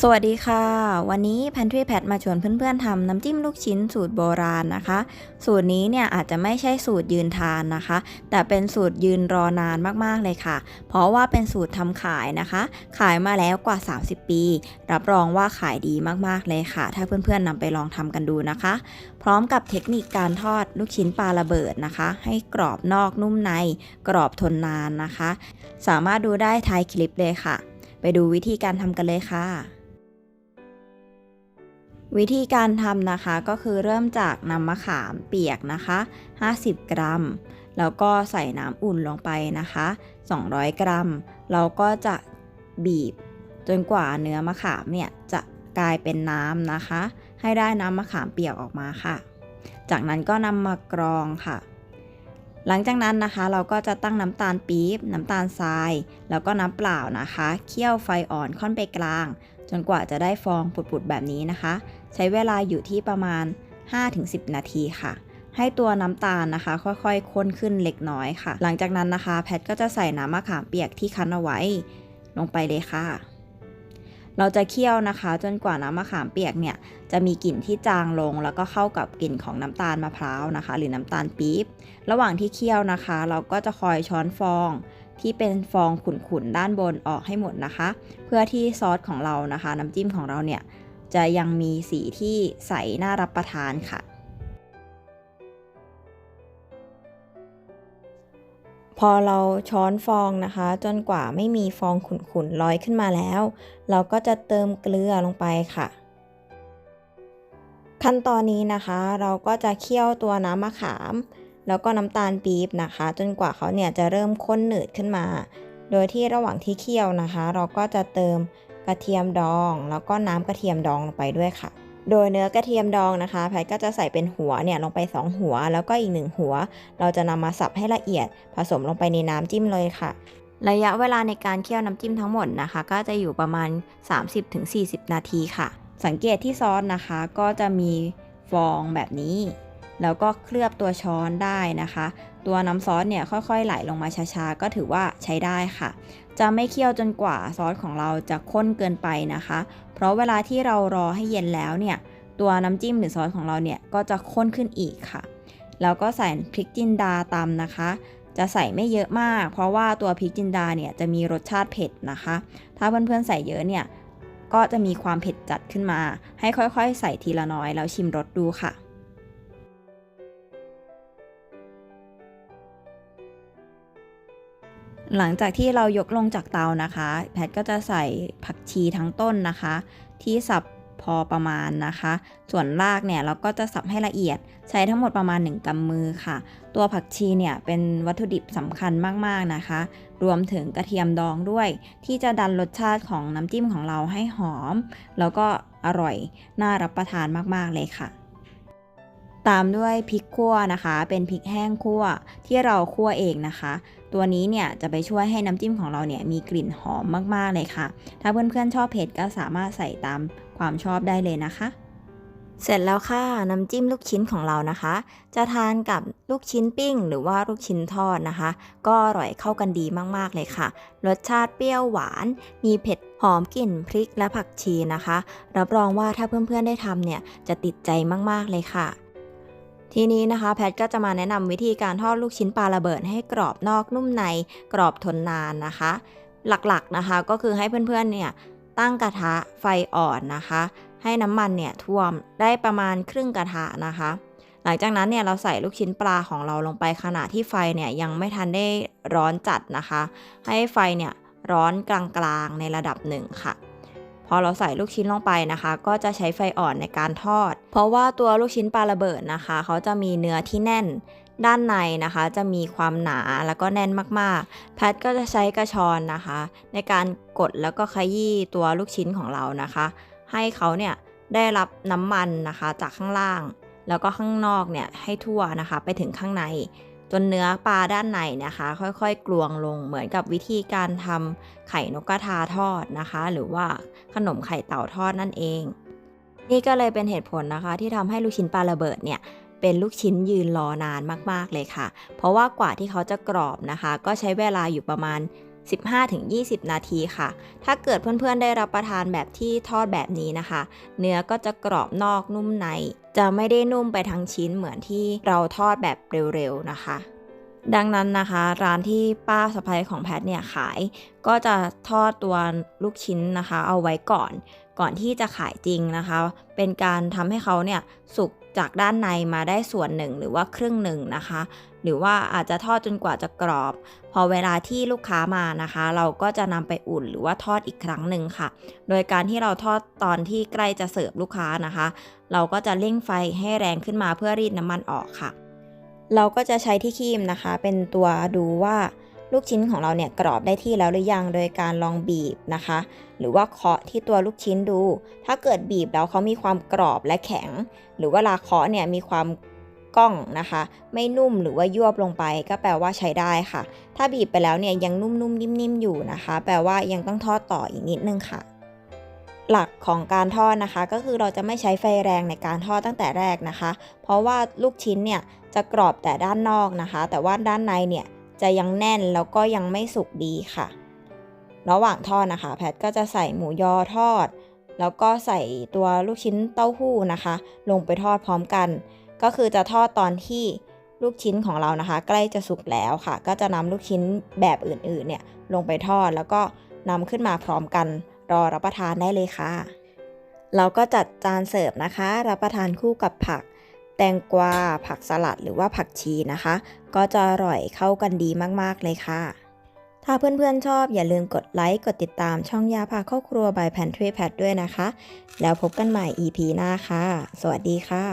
สวัสดีค่ะ วันนี้แพนทรีแพทมาชวนเพื่อนๆทำน้ำจิ้มลูกชิ้นสูตรโบราณนะคะ สูตรนี้เนี่ยอาจจะไม่ใช่สูตรยืนทานนะคะ แต่เป็นสูตรยืนรอนานมากๆเลยค่ะ เพราะว่าเป็นสูตรทำขายนะคะ ขายมาแล้วกว่า 30 ปี รับรองว่าขายดีมากๆเลยค่ะ ถ้าเพื่อนๆนำไปลองทำกันดูนะคะ พร้อมกับเทคนิคการทอดลูกชิ้นปลาระเบิดนะคะ ให้กรอบนอกนุ่มใน กรอบทนนานนะคะ สามารถดูได้ท้ายคลิปเลยค่ะ ไปดูวิธีการทำกันเลยค่ะ วิธีการทำนะคะก็คือเริ่มจากนำมะขามเปียกนะคะ 50 กรัม แล้วก็ใส่น้ำอุ่นลงไปนะคะ 200 กรัม เราก็จะบีบจนกว่าเนื้อมะขามเนี่ยจะกลายเป็นน้ำนะคะ ให้ได้น้ำมะขามเปียกออกมาค่ะ จากนั้นก็นำมากรองค่ะ หลังจากนั้นนะคะเราก็จะตั้งน้ำตาลปี๊บ น้ำตาลทราย แล้วก็น้ำเปล่านะคะเคี่ยวไฟอ่อนค่อนไปกลาง จนกว่าจะได้ฟองปุดๆแบบนี้นะคะ ใช้เวลาอยู่ที่ประมาณ 5-10 นาทีค่ะ ให้ตัวน้ำตาลนะคะ ค่อยๆข้นขึ้นเล็กน้อยค่ะ หลังจากนั้นนะคะ แพทก็จะใส่น้ำมะขามเปียกที่คั้นเอาไว้ ลงไปเลยค่ะ เราจะเคี่ยวนะคะ จนกว่าน้ำมะขามเปียกเนี่ยจะมีกลิ่นที่จางลง แล้วก็เข้ากับกลิ่นของน้ำตาลมะพร้าวนะคะ หรือน้ำตาลปี๊บ ระหว่างที่เคี่ยวนะคะ เราก็จะคอยช้อนฟองที่เป็นฟองขุ่นๆด้านบนออกให้หมดนะคะ เพื่อที่ซอสของเรานะคะ น้ำจิ้มของเราเนี่ยจะยังมีสีที่ใสน่ารับประทานค่ะ พอเราช้อนฟองนะคะ จนกว่าไม่มีฟองขุ่นๆลอยขึ้นมาแล้ว เราก็จะเติมเกลือลงไปค่ะ ขั้นตอนนี้นะคะ เราก็จะเคี่ยวตัวน้ำมะขาม แล้วก็น้ำตาลปี๊บนะคะ จนกว่าเขาเนี่ยจะเริ่มข้นหนืดขึ้นมา โดยที่ระหว่างที่เคี่ยวนะคะ เราก็จะเติมกระเทียมดอง แล้วก็น้ำกระเทียมดองลงไปด้วยค่ะ โดยเนื้อกระเทียมดองนะคะแพทก็จะใส่เป็นหัวเนี่ยลงไป 2 หัว แล้วก็อีกหนึ่งหัว เราจะนำมาสับให้ละเอียด ผสมลงไปในน้ำจิ้มเลยค่ะ ระยะเวลาในการเคี่ยวน้ำจิ้มทั้งหมดนะคะ ก็จะอยู่ประมาณ 30-40 นาทีค่ะ สังเกตที่ซอสนะคะ ก็จะมีฟองแบบนี้ แล้วก็เคลือบตัวช้อนได้นะคะ ตัวน้ำซอสเนี่ยค่อยๆไหลลงมาช้าๆก็ถือว่าใช้ได้ค่ะ จะไม่เคี่ยวจนกว่าซอสของเราจะข้นเกินไปนะคะ ราะเวลาที่เรารอให้เย็นแล้วเนี่ย ตัวน้ำจิ้มหรือซอสของเราเนี่ยก็จะข้นขึ้นอีกค่ะ แล้วก็ใส่พริกจินดาตำนะคะ จะใส่ไม่เยอะมาก เพราะว่าตัวพริกจินดาเนี่ยจะมีรสชาติเผ็ดนะคะ ถ้าเพื่อนๆใส่เยอะเนี่ยก็จะมีความเผ็ดจัดขึ้นมา ให้ค่อยๆ ใส่ทีละน้อยแล้วชิมรสดูค่ะ หลังจากที่เรายกลงจากเตานะคะ แพทก็จะใส่ผักชีทั้งต้นนะคะ ที่สับพอประมาณนะคะ ส่วนรากเนี่ยเราก็จะสับให้ละเอียด ใช้ทั้งหมดประมาณ 1กำมือค่ะ ตัวผักชีเนี่ยเป็นวัตถุดิบสำคัญมากๆนะคะ รวมถึงกระเทียมดองด้วย ที่จะดันรสชาติของน้ำจิ้มของเราให้หอม แล้วก็อร่อยน่ารับประทานมากๆเลยค่ะ ตามด้วยพริกขั่วนะคะ เป็นพริกแห้งขั่วที่เราคั่วเองนะคะ ตัวนี้เนี่ยจะไปช่วยให้น้ำจิ้มของเราเนี่ยมีกลิ่นหอมมากๆเลยค่ะ ถ้าเพื่อนๆชอบเผ็ดก็สามารถใส่ตามความชอบได้เลยนะคะ เสร็จแล้วค่ะน้ำจิ้มลูกชิ้นของเรานะคะ จะทานกับลูกชิ้นปิ้ง หรือว่าลูกชิ้นทอดนะคะ ก็อร่อยเข้ากันดีมากๆเลยค่ะ รสชาติเปรี้ยวหวาน มีเผ็ดหอมกลิ่นพริกและผักชีนะคะ รับรองว่าถ้าเพื่อนๆได้ทำเนี่ยจะติดใจมากๆเลยค่ะ ทีนี้นะคะแพทก็จะมาแนะนำวิธีการทอดลูกชิ้นปลาระเบิดให้กรอบนอกนุ่มในกรอบทนนานนะคะ หลักๆนะคะก็คือให้เพื่อนๆเนี่ยตั้งกระทะไฟอ่อนนะคะ ให้น้ำมันเนี่ยท่วมได้ประมาณครึ่งกระทะนะคะ หลังจากนั้นเนี่ยเราใส่ลูกชิ้นปลาของเราลงไปขณะที่ไฟเนี่ยยังไม่ทันได้ร้อนจัดนะคะ ให้ไฟเนี่ยร้อนกลางๆในระดับหนึ่งค่ะ อเราใส่ลูกชิ้นลงไปนะคะ ก็จะใช้ไฟอ่อนในการทอด เพราะว่าตัวลูกชิ้นปลาระเบิดนะคะ เขาจะมีเนื้อที่แน่น ด้านในนะคะ จะมีความหนาแล้วก็แน่นมากๆ แพทก็จะใช้กระชอนนะคะ ในการกดแล้วก็ขยี้ตัวลูกชิ้นของเรานะคะ ให้เขาเนี่ยได้รับน้ำมันนะคะจากข้างล่าง แล้วก็ข้างนอกเนี่ยให้ทั่วนะคะ ไปถึงข้างใน จนเนื้อปลาด้านในนะคะ ค่อยๆ กลวงลงเหมือนกับวิธีการทำไข่นกกระทาทอดนะคะ หรือว่าขนมไข่เต่าทอดนั่นเอง นี่ก็เลยเป็นเหตุผลนะคะ ที่ทำให้ลูกชิ้นปลาระเบิดเนี่ยเป็นลูกชิ้นยืนรอนานมากๆเลยค่ะ เพราะว่ากว่าที่เขาจะกรอบนะคะ ก็ใช้เวลาอยู่ประมาณ 15-20 นาทีค่ะ ถ้าเกิดเพื่อนๆได้รับประทานแบบที่ทอดแบบนี้นะคะ เนื้อก็จะกรอบนอกนุ่มใน จะไม่ได้นุ่มไปทั้งชิ้นเหมือนที่เราทอดแบบเร็วๆนะคะ ดังนั้นนะคะ ร้านที่ป้าสะพายของแพทเนี่ยขาย ก็จะทอดตัวลูกชิ้นนะคะ เอาไว้ก่อน ก่อนที่จะขายจริงนะคะ เป็นการทำให้เขาเนี่ยสุกจากด้านในมาได้ส่วนหนึ่งหรือว่าครึ่งหนึ่งนะคะ หรือว่าอาจจะทอดจนกว่าจะกรอบ พอเวลาที่ลูกค้ามานะคะ เราก็จะนำไปอุ่นหรือว่าทอดอีกครั้งหนึ่งค่ะ โดยการที่เราทอดตอนที่ใกล้จะเสิร์ฟลูกค้านะคะ เราก็จะเร่งไฟให้แรงขึ้นมาเพื่อรีดน้ำมันออกค่ะ เราก็จะใช้ที่คีมนะคะ เป็นตัวดูว่า ลูกชิ้นของเราเนี่ยกรอบได้ที่แล้วหรือยังโดยการลองบีบนะคะ หรือว่าเคาะที่ตัวลูกชิ้นดู ถ้าเกิดบีบแล้วเขามีความกรอบและแข็ง หรือว่าลาเคาะเนี่ยมีความก้องนะคะ ไม่นุ่มหรือว่ายวบลงไป ก็แปลว่าใช้ได้ค่ะ ถ้าบีบไปแล้วเนี่ยยังนุ่มๆนิ่มๆอยู่นะคะ แปลว่ายังต้องทอดต่ออีกนิดนึงค่ะหลักของการทอดนะคะ ก็คือเราจะไม่ใช้ไฟแรงในการทอดตั้งแต่แรกนะคะ เพราะว่าลูกชิ้นเนี่ยจะกรอบแต่ด้านนอกนะคะ แต่ว่าด้านในเนี่ย จะยังแน่นแล้วก็ยังไม่สุกดีค่ะ ระหว่างทอดนะคะ แพทก็จะใส่หมูยอทอด แล้วก็ใส่ตัวลูกชิ้นเต้าหู้นะคะ ลงไปทอดพร้อมกัน ก็คือจะทอดตอนที่ลูกชิ้นของเรานะคะ ใกล้จะสุกแล้วค่ะ ก็จะนำลูกชิ้นแบบอื่นๆเนี่ยลงไปทอดแล้วก็นำขึ้นมาพร้อมกัน รอรับประทานได้เลยค่ะ เราก็จัดจานเสิร์ฟนะคะ รับประทานคู่กับผัก แตงกวา ผักสลัดหรือว่าผักชีนะคะ ก็จะอร่อยเข้ากันดีมากๆเลยค่ะ ถ้าเพื่อนๆชอบอย่าลืมกดไลค์ กดติดตามช่องยาพาเข้าครัวบายแพนทรีแพดด้วยนะคะ แล้วพบกันใหม่ EP หน้าค่ะ สวัสดีค่ะ